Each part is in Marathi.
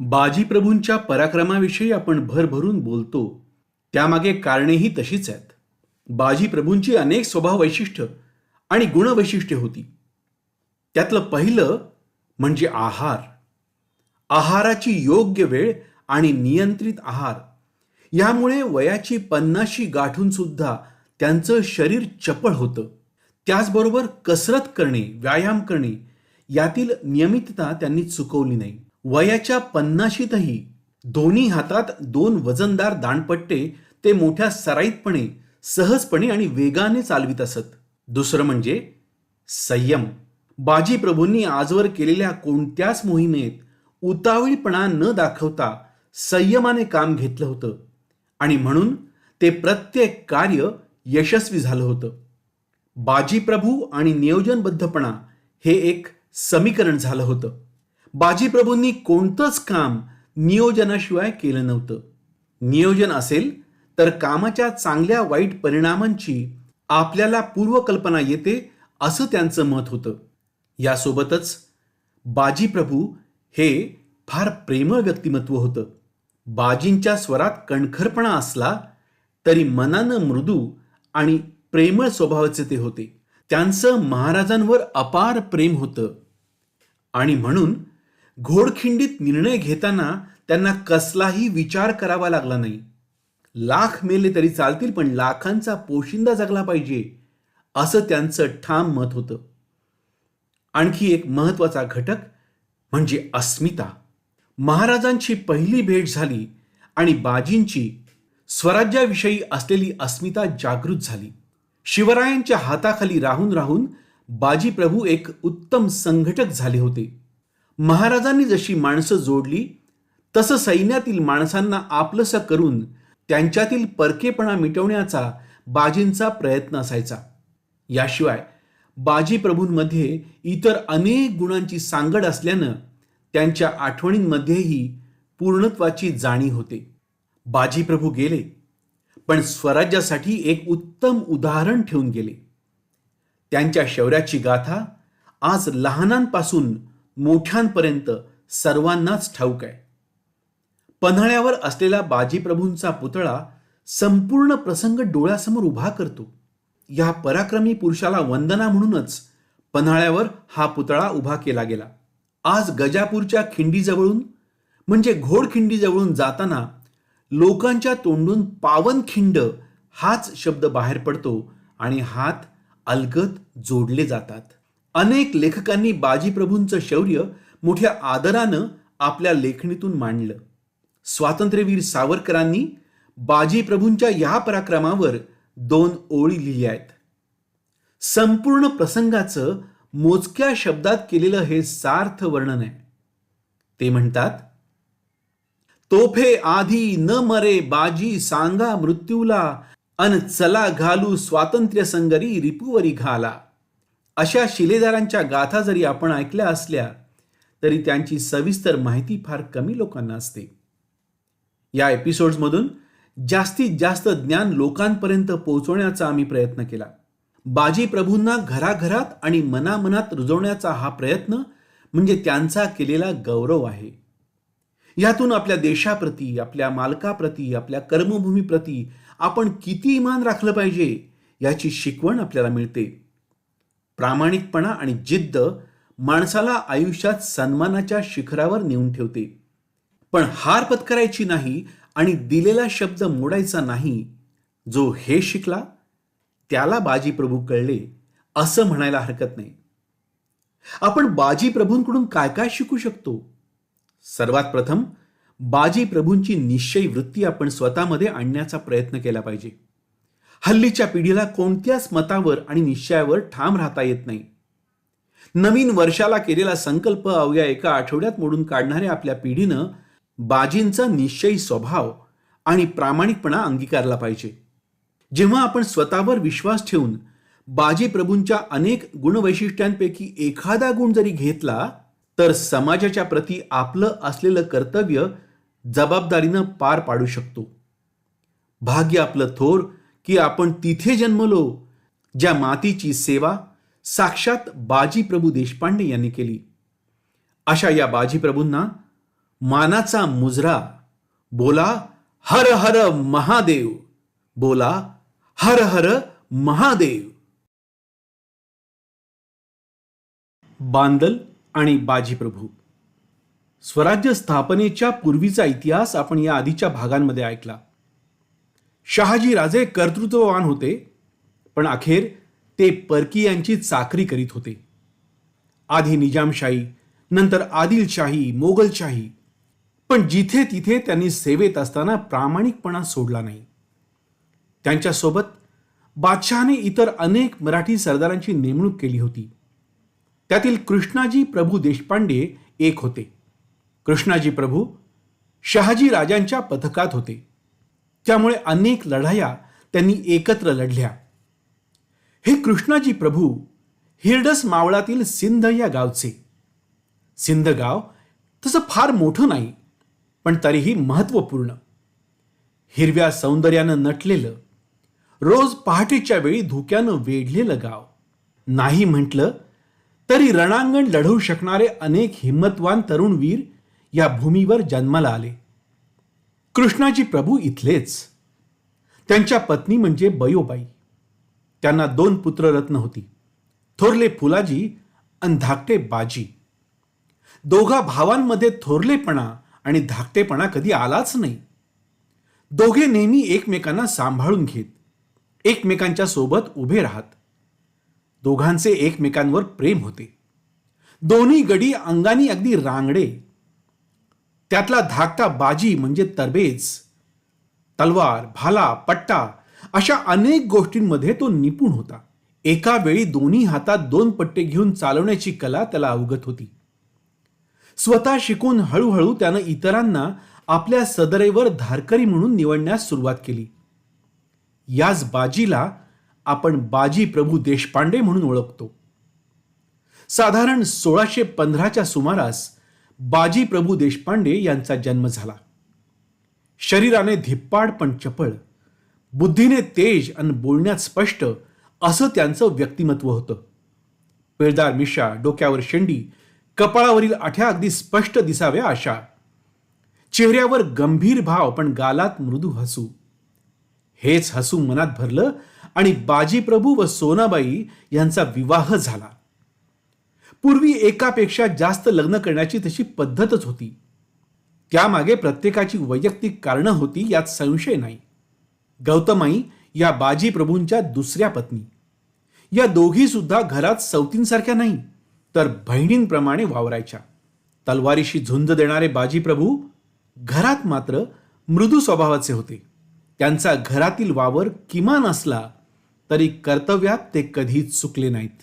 बाजीप्रभूंच्या पराक्रमाविषयी आपण भरभरून बोलतो. त्यामागे कारणेही तशीच आहेत. बाजीप्रभूंची अनेक स्वभाव वैशिष्ट्य आणि गुणवैशिष्ट्ये होती. त्यातलं पहिलं म्हणजे आहार. आहाराची योग्य वेळ आणि नियंत्रित आहार. यामुळे वयाची पन्नाशी गाठून सुद्धा त्यांचं शरीर चपळ होतं. त्याचबरोबर कसरत करणे व्यायाम करणे यातील नियमितता त्यांनी चुकवली नाही. वयाच्या पन्नाशीतही दोन्ही हातात दोन वजनदार दाणपट्टे ते मोठ्या सराईतपणे सहजपणे आणि वेगाने चालवित असत. दुसरं म्हणजे संयम. बाजी प्रभूंनी आजवर केलेल्या कोणत्याच मोहिमेत उतावीळपणा न दाखवता संयमाने काम घेतलं होतं. आणि म्हणून ते प्रत्येक कार्य यशस्वी झालं होतं. बाजीप्रभू आणि नियोजनबद्धपणा हे एक समीकरण झालं होतं. बाजीप्रभूंनी कोणतंच काम नियोजनाशिवाय केलं नव्हतं. नियोजन असेल तर कामाच्या चांगल्या वाईट परिणामांची आपल्याला पूर्वकल्पना येते असं त्यांचं मत होतं. यासोबतच बाजीप्रभू हे फार प्रेमळ व्यक्तिमत्व होतं. बाजींच्या स्वरात कणखरपणा असला तरी मनानं मृदू आणि प्रेमळ स्वभावाचे ते होते. त्यांचं महाराजांवर अपार प्रेम होतं. आणि म्हणून घोडखिंडीत निर्णय घेताना त्यांना कसलाही विचार करावा लागला नाही. लाख मेले तरी चालतील पण लाखांचा पोशिंदा जगला पाहिजे असं त्यांचं ठाम मत होतं. आणखी एक महत्त्वाचा घटक म्हणजे अस्मिता. महाराजांची पहिली भेट झाली आणि बाजींची स्वराज्याविषयी असलेली अस्मिता जागृत झाली. शिवरायांच्या हाताखाली राहून राहून बाजीप्रभू एक उत्तम संघटक झाले होते. महाराजांनी जशी माणसं जोडली तसं सैन्यातील माणसांना आपलंसं करून त्यांच्यातील परकेपणा मिटवण्याचा बाजींचा प्रयत्न असायचा. याशिवाय बाजीप्रभूंमध्ये इतर अनेक गुणांची सांगड असल्यानं त्यांच्या आठवणींमध्येही पूर्णत्वाची जाणीव होते. बाजीप्रभू गेले पण स्वराज्यासाठी एक उत्तम उदाहरण ठेवून गेले. त्यांच्या शौर्याची गाथा आज लहानांपासून मोठ्यांपर्यंत सर्वांनाच ठाऊक आहे. पन्हाळ्यावर असलेला बाजीप्रभूंचा पुतळा संपूर्ण प्रसंग डोळ्यासमोर उभा करतो. या पराक्रमी पुरुषाला वंदना म्हणूनच पन्हाळ्यावर हा पुतळा उभा केला गेला. आज गजापूरच्या खिंडीजवळून म्हणजे घोडखिंडीजवळून जाताना लोकांच्या तोंडून पावनखिंड हाच शब्द बाहेर पडतो आणि हात अलगत जोडले जातात. अनेक लेखकांनी बाजीप्रभूंचं शौर्य मोठ्या आदरानं आपल्या लेखणीतून मांडलं. स्वातंत्र्यवीर सावरकरांनी बाजीप्रभूंच्या या पराक्रमावर दोन ओळी लिहिल्या आहेत. संपूर्ण प्रसंगाचं मोजक्या शब्दात केलेलं हे सार्थ वर्णन आहे. ते म्हणतात तोफे आधी न मरे बाजी सांगा मृत्यूला अन चला घालू स्वातंत्र्य संगरी रिपुवरी घाला. अशा शिलेदारांच्या गाथा जरी आपण ऐकल्या असल्या तरी त्यांची सविस्तर माहिती फार कमी लोकांना असते. या एपिसोड्समधून जास्तीत जास्त ज्ञान लोकांपर्यंत पोहोचवण्याचा आम्ही प्रयत्न केला. बाजी प्रभूंना घराघरात आणि मनामनात रुजवण्याचा हा प्रयत्न म्हणजे त्यांचा केलेला गौरव आहे. यातून आपल्या देशाप्रती आपल्या मालकाप्रती आपल्या कर्मभूमीप्रती आपण किती इमान राखलं पाहिजे याची शिकवण आपल्याला मिळते. प्रामाणिकपणा आणि जिद्द माणसाला आयुष्यात सन्मानाच्या शिखरावर नेऊन ठेवते. पण हार पत्करायची नाही आणि दिलेला शब्द मोडायचा नाही जो हे शिकला त्याला बाजी प्रभू कळले असं म्हणायला हरकत नाही. आपण बाजी प्रभूंकडून काय काय शिकू शकतो? सर्वात प्रथम बाजी प्रभूंची निश्चय वृत्ती आपण स्वतःमध्ये आणण्याचा प्रयत्न केला पाहिजे. हल्लीच्या पिढीला कोणत्याच मतावर आणि निश्चयावर ठाम राहता येत नाही. नवीन वर्षाला केलेला संकल्प अवघ्या एका आठवड्यात मोडून काढणाऱ्या आपल्या पिढीनं बाजींचा निश्चयी स्वभाव आणि प्रामाणिकपणा अंगीकारला पाहिजे. जेव्हा आपण स्वतःवर विश्वास ठेवून बाजी प्रभूंच्या अनेक गुणवैशिष्ट्यांपैकी एखादा गुण जरी घेतला तर समाजाच्या प्रती आपलं असलेलं कर्तव्य जबाबदारीनं पार पाडू शकतो. भाग्य आपलं थोर की आपण तिथे जन्मलो ज्या मातीची सेवा साक्षात बाजी प्रभू देशपांडे यांनी केली. अशा या बाजी प्रभूंना मानाचा मुजरा बोला हर हर महादेव बोला हर हर महादेव. बांदल आणि बाजीप्रभू. स्वराज्य स्थापनेच्या पूर्वीचा इतिहास आपण या आधीच्या भागांमध्ये ऐकला. शहाजी राजे कर्तृत्ववान होते पण अखेर ते परकीयांची चाकरी करीत होते. आधी निजामशाही नंतर आदिलशाही मोगलशाही. पण जिथे तिथे त्यांनी सेवेत असताना प्रामाणिकपणा सोडला नाही. त्यांच्यासोबत बादशहाने इतर अनेक मराठी सरदारांची नेमणूक केली होती. त्यातील कृष्णाजी प्रभू देशपांडे एक होते. कृष्णाजी प्रभू शहाजी राजांच्या पथकात होते. त्यामुळे अनेक लढाया त्यांनी एकत्र लढल्या. हे कृष्णाजी प्रभू हिरडस मावळातील सिंध या गावचे. सिंध गाव तसं फार मोठं नाही पण तरीही महत्त्वपूर्ण हिरव्या सौंदर्यानं नटलेलं रोज पहाटेच्या वेळी धुक्यानं वेढलेलं गाव. नाही म्हटलं तरी रणांगण लढवू शकणारे अनेक हिंमतवान तरुण वीर या भूमीवर जन्माला आले. कृष्णाजी प्रभू इथलेच. त्यांच्या पत्नी म्हणजे बयोबाई. त्यांना दोन पुत्ररत्न होती. थोरले फुलाजी आणि धाकटे बाजी. दोघा भावांमध्ये थोरलेपणा आणि धाकटेपणा कधी आलाच नाही. दोघे नेहमी एकमेकांना सांभाळून घेत. एकमेकांच्या सोबत उभे राहत. दोघांचे एकमेकांवर प्रेम होते. दोन्ही गडी अंगानी अगदी रांगडे. त्यातला धाकटा बाजी म्हणजे तरबेज तलवार भाला पट्टा अशा अनेक गोष्टींमध्ये तो निपुण होता. एका वेळी दोन्ही हातात दोन पट्टे घेऊन चालवण्याची कला त्याला अवगत होती. स्वतः शिकून हळूहळू त्यानं इतरांना आपल्या सदरेवर धारकरी म्हणून निवडण्यास सुरुवात केली. याच बाजीला आपण बाजी प्रभू देशपांडे म्हणून ओळखतो. साधारण सोळाशे पंधराच्या सुमारास बाजी प्रभू देशपांडे यांचा जन्म झाला. शरीराने धिप्पाड पण चपळ बुद्धीने तेज आणि बोलण्यात स्पष्ट असं त्यांचं व्यक्तिमत्व होतं. पिळदार मिशा डोक्यावर शेंडी कपाळावरील आठ्या अगदी स्पष्ट दिसाव्या अशा चेहऱ्यावर गंभीर भाव पण गालात मृदू हसू. हेच हसू मनात भरलं आणि बाजीप्रभू व सोनाबाई यांचा विवाह झाला. पूर्वी एकापेक्षा जास्त लग्न करण्याची तशी पद्धतच होती. त्यामागे प्रत्येकाची वैयक्तिक कारणं होती यात संशय नाही. गौतमाई या बाजी प्रभूंच्या दुसऱ्या पत्नी. या दोघीसुद्धा घरात सवतींसारख्या नाही तर बहिणींप्रमाणे वावरायच्या. तलवारीशी झुंज देणारे बाजीप्रभू घरात मात्र मृदू स्वभावाचे होते. त्यांचा घरातील वावर किमान असला तरी कर्तव्यात ते कधीच चुकले नाहीत.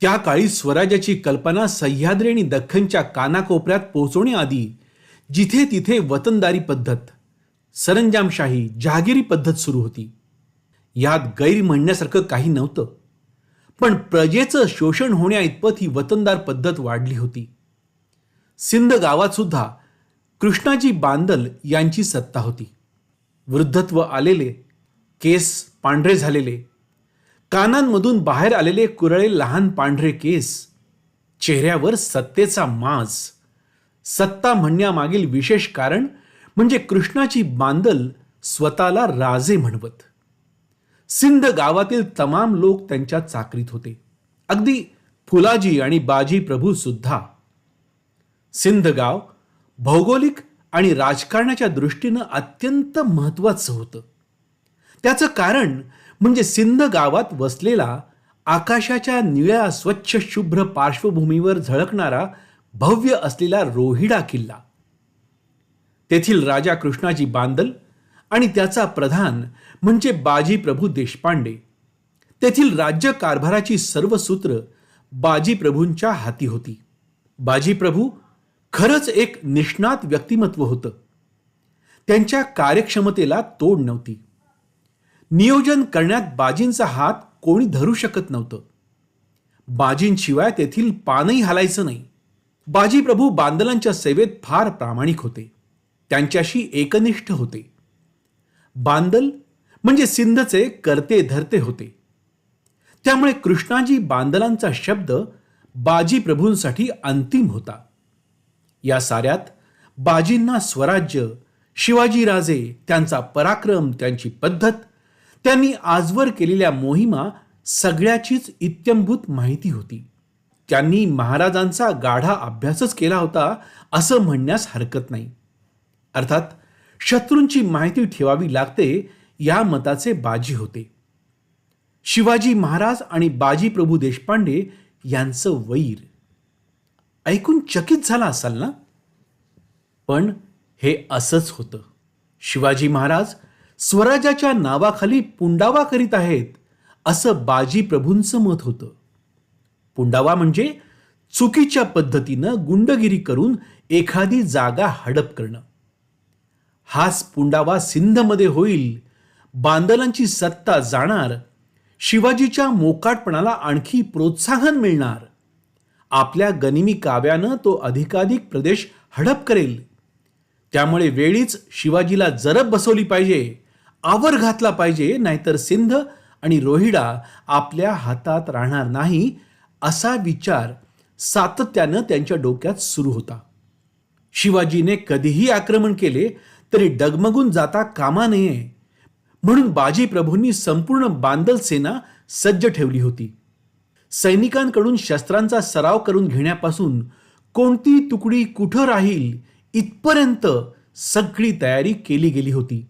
त्या काळी स्वराज्याची कल्पना सह्याद्री आणि दख्खनच्या कानाकोपऱ्यात पोहोचवण्याआधी जिथे तिथे वतनदारी पद्धत सरंजामशाही जहागिरी पद्धत सुरू होती. यात गैर म्हणण्यासारखं काही नव्हतं. पण प्रजेचं शोषण होण्या इतपत ही वतनदार पद्धत वाढली होती. सिंध गावात सुद्धा कृष्णाजी बांदल यांची सत्ता होती. वृद्धत्व आलेले केस पांढरे झालेले कानांमधून बाहेर आलेले कुरळे लहान पांढरे केस चेहऱ्यावर सत्तेचा माज सत्ता म्हणण्यामागील विशेष कारण म्हणजे कृष्णाची बांदल स्वतःला राजे म्हणवत. सिंध गावातील तमाम लोक त्यांच्या चाकरीत होते. अगदी फुलाजी आणि बाजी प्रभू सुद्धा. सिंध गाव भौगोलिक आणि राजकारणाच्या दृष्टीनं अत्यंत महत्वाचं होतं. त्याचं कारण म्हणजे सिंध गावात वसलेला आकाशाच्या निळ्या स्वच्छ शुभ्र पार्श्वभूमीवर झळकणारा भव्य असलेला रोहिडा किल्ला. तेथील राजा कृष्णाजी बांदल आणि त्याचा प्रधान म्हणजे बाजी प्रभू देशपांडे. तेथील राज्य कारभाराची सर्व सूत्र बाजी प्रभूंच्या हाती होती. बाजी प्रभू खरंच एक निष्णात व्यक्तिमत्व होतं. त्यांच्या कार्यक्षमतेला तोड नव्हती. नियोजन करण्यात बाजींचा हात कोणी धरू शकत नव्हतं. बाजींशिवाय तेथील पानही हलायचं नाही. बाजी प्रभू बांदलांच्या सेवेत फार प्रामाणिक होते. त्यांच्याशी एकनिष्ठ होते. बांदल म्हणजे सिंधचे करते धरते होते. त्यामुळे कृष्णाजी बांदलांचा शब्द बाजी प्रभूंसाठी अंतिम होता. या साऱ्यात बाजींना स्वराज्य शिवाजीराजे त्यांचा पराक्रम त्यांची पद्धत त्यांनी आजवर केलेल्या मोहिमा सगळ्याचीच इत्यंभूत माहिती होती. त्यांनी महाराजांचा गाढा अभ्यासच केला होता असं म्हणण्यास हरकत नाही. अर्थात शत्रूंची माहिती ठेवावी लागते या मताचे बाजी होते. शिवाजी महाराज आणि बाजी प्रभू देशपांडे यांचं वैर. ऐकून चकित झाला असाल ना? पण हे असंच होतं. शिवाजी महाराज स्वराज्याच्या नावाखाली पुंडावा करीत आहेत असं बाजी प्रभूंचं मत होतं. पुंडावा म्हणजे चुकीच्या पद्धतीनं गुंडगिरी करून एखादी जागा हडप करणं. हाच पुंडावा सिंधमध्ये होईल बांदलांची सत्ता जाणार शिवाजीच्या मोकाटपणाला आणखी प्रोत्साहन मिळणार. आपल्या गनिमी काव्यानं तो अधिकाधिक प्रदेश हडप करेल. त्यामुळे वेळीच शिवाजीला जरब बसवली पाहिजे आवर घातला पाहिजे नाहीतर सिंध आणि रोहिडा आपल्या हातात राहणार नाही असा विचार सातत्यानं त्यांच्या डोक्यात सुरू होता. शिवाजीने कधीही आक्रमण केले तरी डगमगून जाता कामा नये म्हणून बाजी प्रभूंनी संपूर्ण बांदल सेना सज्ज ठेवली होती. सैनिकांकडून शस्त्रांचा सराव करून घेण्यापासून कोणती तुकडी कुठं राहील इथपर्यंत सगळी तयारी केली गेली होती.